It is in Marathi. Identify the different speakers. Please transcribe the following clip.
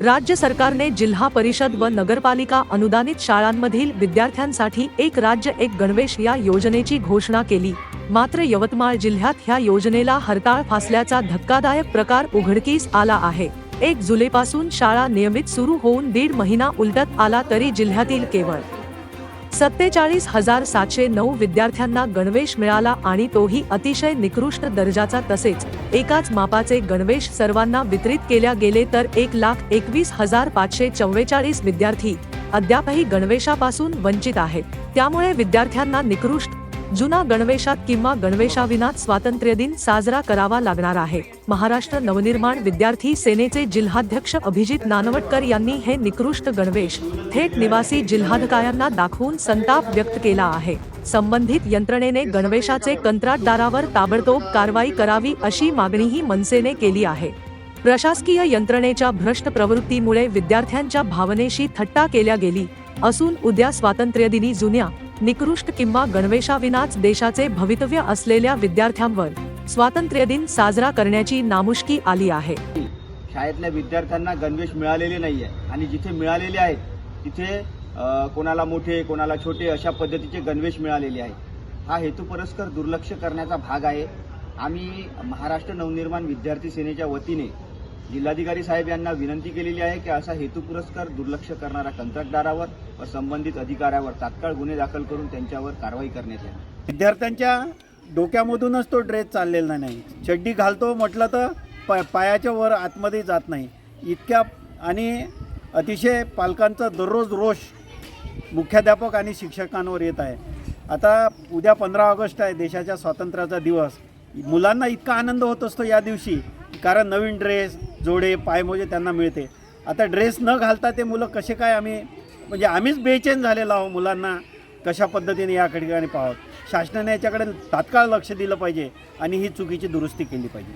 Speaker 1: राज्य सरकारने जिल्हा परिषद व नगरपालिका अनुदानित शाळांमधील विद्यार्थ्यांसाठी एक राज्य एक गणवेश या योजनेची घोषणा केली. मात्र यवतमाळ जिल्ह्यात ह्या योजनेला हरताळ फासल्याचा धक्कादायक प्रकार उघडकीस आला आहे. एक जुलैपासून शाळा नियमित सुरू होऊन दीड महिना उलटत आला तरी जिल्ह्यातील केवळ सत्तेचाळीस हजार सातशे नऊ विद्यार्थ्यांना गणवेश मिळाला आणि तोही अतिशय निकृष्ट दर्जाचा तसेच एकाच मापाचे गणवेश सर्वांना वितरित केल्या गेले तर एक लाख एकवीस हजार पाचशे चव्वेचाळीस विद्यार्थी अद्यापही गणवेशापासून वंचित आहेत. त्यामुळे विद्यार्थ्यांना निकृष्ट जुना गणवेशात किंवा गणवेशाविनाच स्वातंत्र्य दिन साजरा करावा लागणार आहे. महाराष्ट्र नवनिर्माण विद्यार्थी सेनेचे जिल्हाध्यक्ष अभिजित नानवटकर यांनी हे निकृष्ट गणवेश थेट निवासी जिल्हाधिकाऱ्यांना दाखवून संताप व्यक्त केला आहे. संबंधित यंत्रणेने गणवेशाचे कंत्राटदारावर ताबडतोब कारवाई करावी अशी मागणीही मनसेने केली आहे. प्रशासकीय यंत्रणेच्या भ्रष्ट प्रवृत्तीमुळे विद्यार्थ्यांच्या भावनेशी थट्टा केल्या गेली असून उद्या स्वातंत्र्यदिनी जुन्या निकृष्ट किंवा गणवेशाविनाच देशाचे भवितव्य असलेल्या विद्यार्थ्यांवर स्वातंत्र्य दिन साजरा करण्याची नामुष्की आली आहे.
Speaker 2: शाळेतल्या विद्यार्थ्यांना गणवेश मिळालेले नाही आहे आणि जिथे मिळालेले आहेत तिथे कोणाला मोठे कोणाला छोटे अशा पद्धतीचे गणवेश मिळालेले आहेत. हा हेतू पुरस्कार दुर्लक्ष करण्याचा भाग आहे. आम्ही महाराष्ट्र नवनिर्माण विद्यार्थी सेनेच्या वतीने जिल्हाधिकारी साहेब यांना विनंती केलेली आहे की असा हेतू पुरस्कार दुर्लक्ष करणाऱ्या कंत्राटदारावर व संबंधित अधिकाऱ्यावर तात्काळ गुन्हे दाखल करून त्यांच्यावर कारवाई करण्यात येईल
Speaker 3: विद्यार्थ्यांच्या डोक्यामधूनच तो ड्रेस चाललेला नाही. चड्डी घालतो म्हटलं तर प पायाच्या वर आतमध्ये जात नाही. इतक्या आणि अतिशय पालकांचा दररोज रोष मुख्याध्यापक आणि शिक्षकांवर येत आहे. आता उद्या पंधरा ऑगस्ट आहे देशाच्या स्वातंत्र्याचा दिवस. मुलांना इतका आनंद होत असतो या दिवशी. कारण नवीन ड्रेस जोडे पायमोजे त्यांना मिळते. आता ड्रेस न घालता ते मुलं कसे काय आम्ही म्हणजे आम्हीच बेचैन झालेलो आहो मुलांना कशा पद्धतीने या ठिकाणी पाहावं? शासनाने याच्याकडे तात्काळ लक्ष दिलं पाहिजे आणि ही चुकीची दुरुस्ती केली पाहिजे.